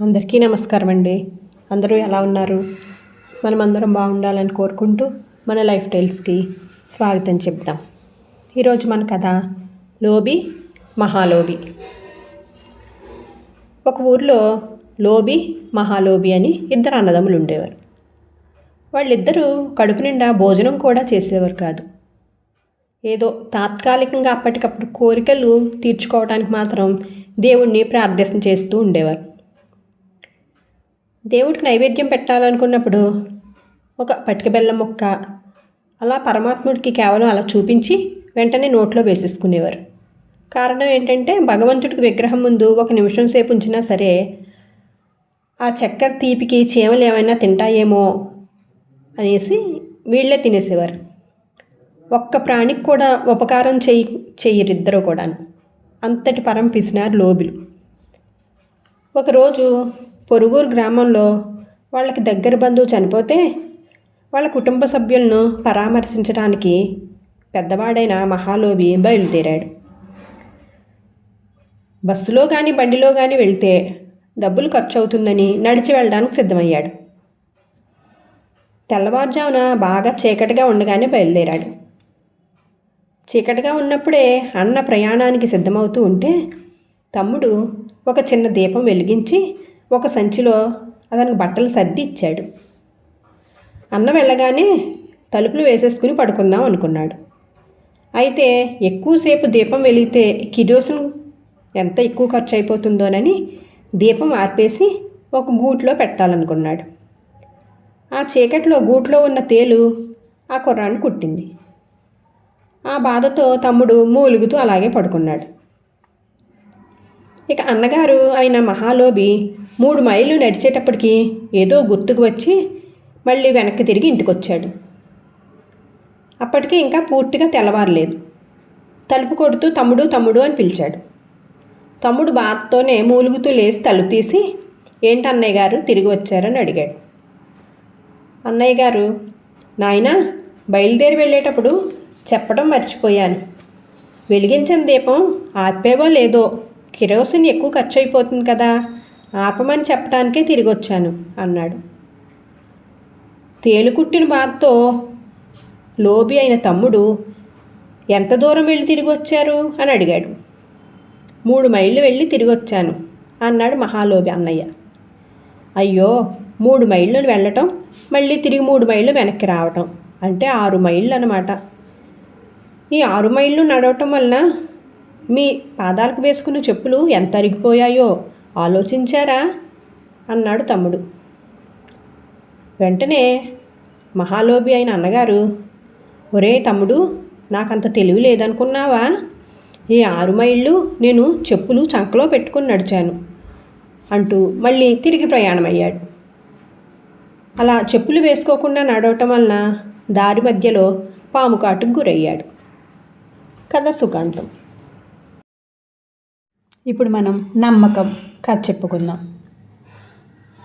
అందరికీ నమస్కారం అండి అందరూ ఎలా ఉన్నారు? మనం అందరం బాగుండాలని కోరుకుంటూ మన లైఫ్ స్టైల్స్కి స్వాగతం చెప్దాం. ఈరోజు మన కథ లోబి మహాలోబి. ఒక ఊర్లో లోబి మహాలోబి అని ఇద్దరు అన్నదమ్ములు ఉండేవారు. వాళ్ళిద్దరూ కడుపు నిండా భోజనం కూడా చేసేవారు కాదు. ఏదో తాత్కాలికంగా అప్పటికప్పుడు కోరికలు తీర్చుకోవడానికి మాత్రం దేవుణ్ణి ప్రార్థన చేస్తూ ఉండేవారు. దేవుడికి నైవేద్యం పెట్టాలనుకున్నప్పుడు ఒక పటిక బెల్లం ముక్క అలా పరమాత్ముడికి కేవలం అలా చూపించి వెంటనే నోట్లో వేసేసుకునేవారు. కారణం ఏంటంటే భగవంతుడికి విగ్రహం ముందు ఒక నిమిషం సేపు ఉంచినా సరే ఆ చక్కెర తీపికి చీమలు ఏమైనా తింటాయేమో అనేసి వీళ్ళే తినేసేవారు. ఒక్క ప్రాణికి కూడా ఉపకారం చెయ్యి ఇద్దరు కూడా అంతటి పరం పిసినారు లోబులు. ఒకరోజు పొరుగురు గ్రామంలో వాళ్ళకి దగ్గర బంధువు చనిపోతే వాళ్ళ కుటుంబ సభ్యులను పరామర్శించడానికి పెద్దవాడైన మహాలోబి బయలుదేరాడు. బస్సులో కానీ బండిలో కానీ వెళ్తే డబ్బులు ఖర్చు అవుతుందని నడిచి వెళ్ళడానికి సిద్ధమయ్యాడు. తెల్లవారుజామున బాగా చీకటిగా ఉండగానే బయలుదేరాడు. చీకటిగా ఉన్నప్పుడే అన్న ప్రయాణానికి సిద్ధమవుతూ ఉంటే తమ్ముడు ఒక చిన్న దీపం వెలిగించి ఒక సంచిలో అతనికి బట్టలు సర్ది ఇచ్చాడు అన్న వెళ్ళగానే తలుపులు వేసేసుకుని పడుకుందాం అనుకున్నాడు. అయితే ఎక్కువసేపు దీపం వెలిగితే కిరోసిన్ ఎంత ఎక్కువ ఖర్చు అయిపోతుందోనని దీపం ఆర్పేసి ఒక గూట్లో పెట్టాలనుకున్నాడు. ఆ చీకట్లో గూట్లో ఉన్న తేలు ఆ కుర్రాన్ని కుట్టింది. ఆ బాధతో తమ్ముడు మూలుగుతూ అలాగే పడుకున్నాడు. ఇక అన్నగారు అయిన మహాలోబి మూడు మైళ్ళు నడిచేటప్పటికి ఏదో గుర్తుకు వచ్చి మళ్ళీ వెనక్కి తిరిగి ఇంటికొచ్చాడు. అప్పటికి ఇంకా పూర్తిగా తెల్లవారలేదు. తలుపు కొడుతూ తమ్ముడు తమ్ముడు అని పిలిచాడు. తమ్ముడు బాధతోనే మూలుగుతూ లేచి తలుపు తీసి ఏంటి అన్నయ్య గారు తిరిగి వచ్చారని అడిగాడు. అన్నయ్య గారు నాయనా బయలుదేరి వెళ్ళేటప్పుడు చెప్పడం మర్చిపోయాను. వెలిగించిన దీపం ఆర్పేవో లేదో కిరోసిన్ ఎక్కువ ఖర్చు అయిపోతుంది కదా ఆపమని చెప్పడానికే తిరిగి వచ్చాను అన్నాడు. తేలుకుట్టిన బాధతో లోబి అయిన తమ్ముడు ఎంత దూరం వెళ్ళి తిరిగి వచ్చారు అని అడిగాడు. మూడు మైళ్ళు వెళ్ళి తిరిగి వచ్చాను అన్నాడు మహాలోబి అన్నయ్య. అయ్యో మూడు మైళ్ళు వెళ్ళటం మళ్ళీ తిరిగి మూడు మైళ్ళు వెనక్కి రావటం అంటే ఆరు మైళ్ళు అనమాట ఈ ఆరు మైళ్ళు నడవటం వలన మీ పాదాలకు వేసుకున్న చెప్పులు ఎంత అరిగిపోయాయో ఆలోచించారా? అన్నాడు తమ్ముడు. వెంటనే మహాలోబి అయిన అన్నగారు ఒరే తమ్ముడు నాకంత తెలివి లేదనుకున్నావా? ఈ ఆరు మైళ్ళు నేను చెప్పులు చంకలో పెట్టుకుని నడిచాను అంటూ మళ్ళీ తిరిగి ప్రయాణమయ్యాడు. అలా చెప్పులు వేసుకోకుండా నడవటం వలన దారి మధ్యలో పాము కాటుకు గురయ్యాడు. కథ సుఖాంతం ఇప్పుడు మనం నమ్మకం కథ చెప్పుకుందాం.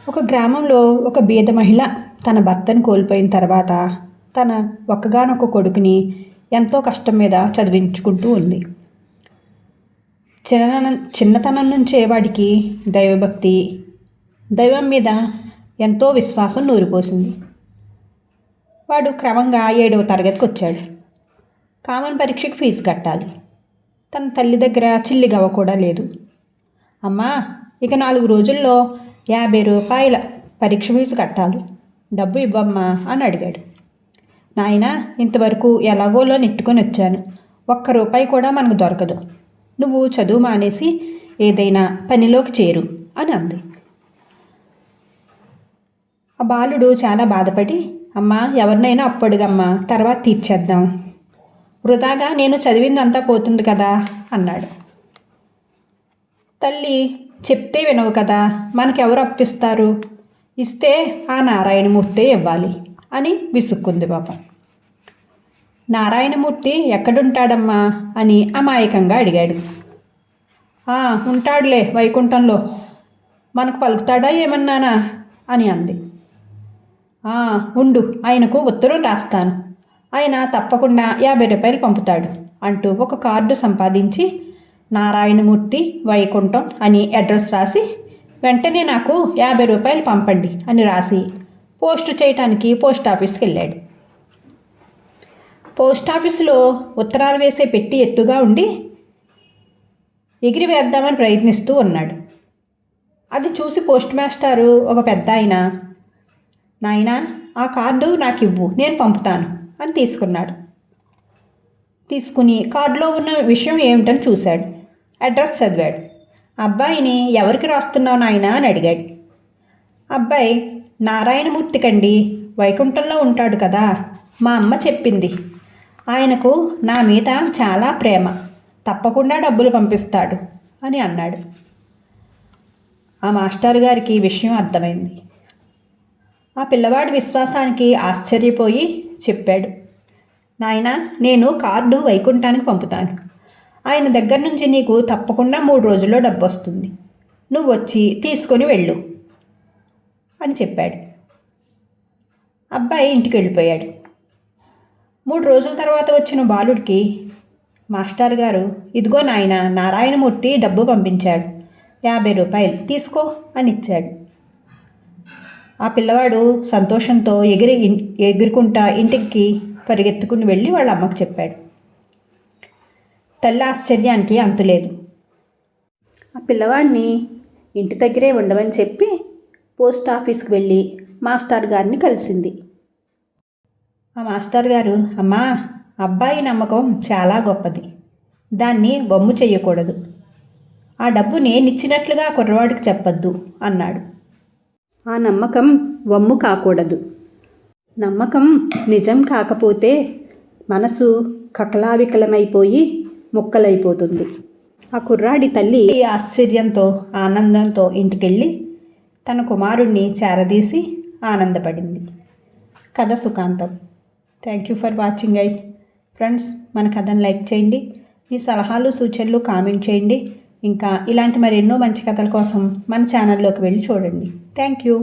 ఒక గ్రామంలో ఒక బీద మహిళ తన భర్తను కోల్పోయిన తర్వాత తన ఒక్కగానొక్క కొడుకుని ఎంతో కష్టం మీద చదివించుకుంటూ ఉంది. చిన్న చిన్నతనం నుంచే వాడికి దైవభక్తి దైవం మీద ఎంతో విశ్వాసం నూరిపోసింది. వాడు క్రమంగా ఏడవ తరగతికి వచ్చాడు కామన్ పరీక్షకు ఫీజు కట్టాలి. తన తల్లి దగ్గర చిల్లి గవ్వ కూడా లేదు. అమ్మా ఇక నాలుగు రోజుల్లో యాభై రూపాయల పరీక్ష ఫీజు కట్టాలి. డబ్బు ఇవ్వమ్మా అని అడిగాడు. నాయన ఇంతవరకు ఎలాగోలో నెట్టుకొని వచ్చాను. ఒక్క రూపాయి కూడా మనకు దొరకదు. నువ్వు చదువు మానేసి ఏదైనా పనిలోకి చేరు అని అంది. ఆ బాలుడు చాలా బాధపడి అమ్మా ఎవరినైనా అప్పడుగమ్మా తర్వాత తీర్చేద్దాం. వృధాగా నేను చదివిందంతా పోతుంది కదా? అన్నాడు. తల్లి చెప్తే వినవు కదా మనకెవరు అప్పిస్తారు? ఇస్తే ఆ నారాయణమూర్తే ఇవ్వాలి అని విసుక్కుంది పాప. నారాయణమూర్తి ఎక్కడుంటాడమ్మా అని అమాయకంగా అడిగాడు. "ఆ, ఉంటాడులే వైకుంఠంలో. మనకు పలుకుతాడా ఏమన్నానా? అని అంది. ఉండు ఆయనకు ఉత్తరం రాస్తాను. ఆయన తప్పకుండా యాభై రూపాయలు పంపుతాడు అంటూ ఒక కార్డు సంపాదించి నారాయణమూర్తి వైకుంఠం అని అడ్రస్ రాసి వెంటనే నాకు యాభై రూపాయలు పంపండి అని రాసి పోస్ట్ చేయటానికి పోస్ట్ ఆఫీస్కి వెళ్ళాడు. పోస్ట్ ఆఫీసులో ఉత్తరాలు వేసే పెట్టి ఎత్తుగా ఉండి ఎగిరి వేద్దామని ప్రయత్నిస్తూ ఉన్నాడు. అది చూసి పోస్ట్ మాస్టారు ఒక పెద్ద ఆయన నాయనా ఆ కార్డు నాకు ఇవ్వు నేను పంపుతాను. అని తీసుకున్నాడు. తీసుకుని కార్డులో ఉన్న విషయం ఏమిటని చూశాడు. అడ్రస్ చదివాడు. అబ్బాయిని ఎవరికి రాస్తున్నావు నాయనా అని అడిగాడు. అబ్బాయి నారాయణమూర్తి కండి వైకుంఠంలో ఉంటాడు కదా మా అమ్మ చెప్పింది. ఆయనకు నా మీద చాలా ప్రేమ తప్పకుండా డబ్బులు పంపిస్తాడు అని అన్నాడు. ఆ మాస్టర్ గారికి విషయం అర్థమైంది. ఆ పిల్లవాడి విశ్వాసానికి ఆశ్చర్యపోయి చెప్పాడు. నాయన నేను కార్డు వైకుంఠానికి పంపుతాను. ఆయన దగ్గర నుంచి నీకు తప్పకుండా మూడు రోజుల్లో డబ్బు వస్తుంది. నువ్వు వచ్చి తీసుకొని వెళ్ళు అని చెప్పాడు. అబ్బాయి ఇంటికి వెళ్ళిపోయాడు. మూడు రోజుల తర్వాత వచ్చిన బాలుడికి మాస్టర్ గారు ఇదిగో నాయన నారాయణమూర్తి డబ్బు పంపించాడు. యాభై రూపాయలు తీసుకో అని ఇచ్చాడు. ఆ పిల్లవాడు సంతోషంతో ఎగిరి ఎగురుకుంటా ఇంటికి పరిగెత్తుకుని వెళ్ళి వాళ్ళ అమ్మకు చెప్పాడు. తల్లి ఆశ్చర్యానికి అంతులేదు ఆ పిల్లవాడిని ఇంటి దగ్గరే ఉండమని చెప్పి పోస్ట్ ఆఫీస్కి వెళ్ళి మాస్టర్ గారిని కలిసింది. ఆ మాస్టర్ గారు అమ్మా అబ్బాయి నమ్మకం చాలా గొప్పది. దాన్ని బొమ్ము చేయకూడదు ఆ డబ్బు నేనిచ్చినట్లుగా కుర్రవాడికి చెప్పొద్దు అన్నాడు. ఆ నమ్మకం వమ్ము కాకూడదు. నమ్మకం నిజం కాకపోతే మనసు కకలావికలమైపోయి ముక్కలైపోతుంది. ఆ కుర్రాడి తల్లి ఆశ్చర్యంతో ఆనందంతో ఇంటికెళ్ళి తన కుమారుణ్ణి చేరదీసి ఆనందపడింది. కథ సుఖాంతం. Thank you for watching guys friends మన కథను లైక్ చేయండి. మీ సలహాలు సూచనలు కామెంట్ చేయండి. ఇంకా ఇలాంటి మరెన్నో మంచి కథల కోసం మన ఛానల్లోకి వెళ్ళి చూడండి. Thank you.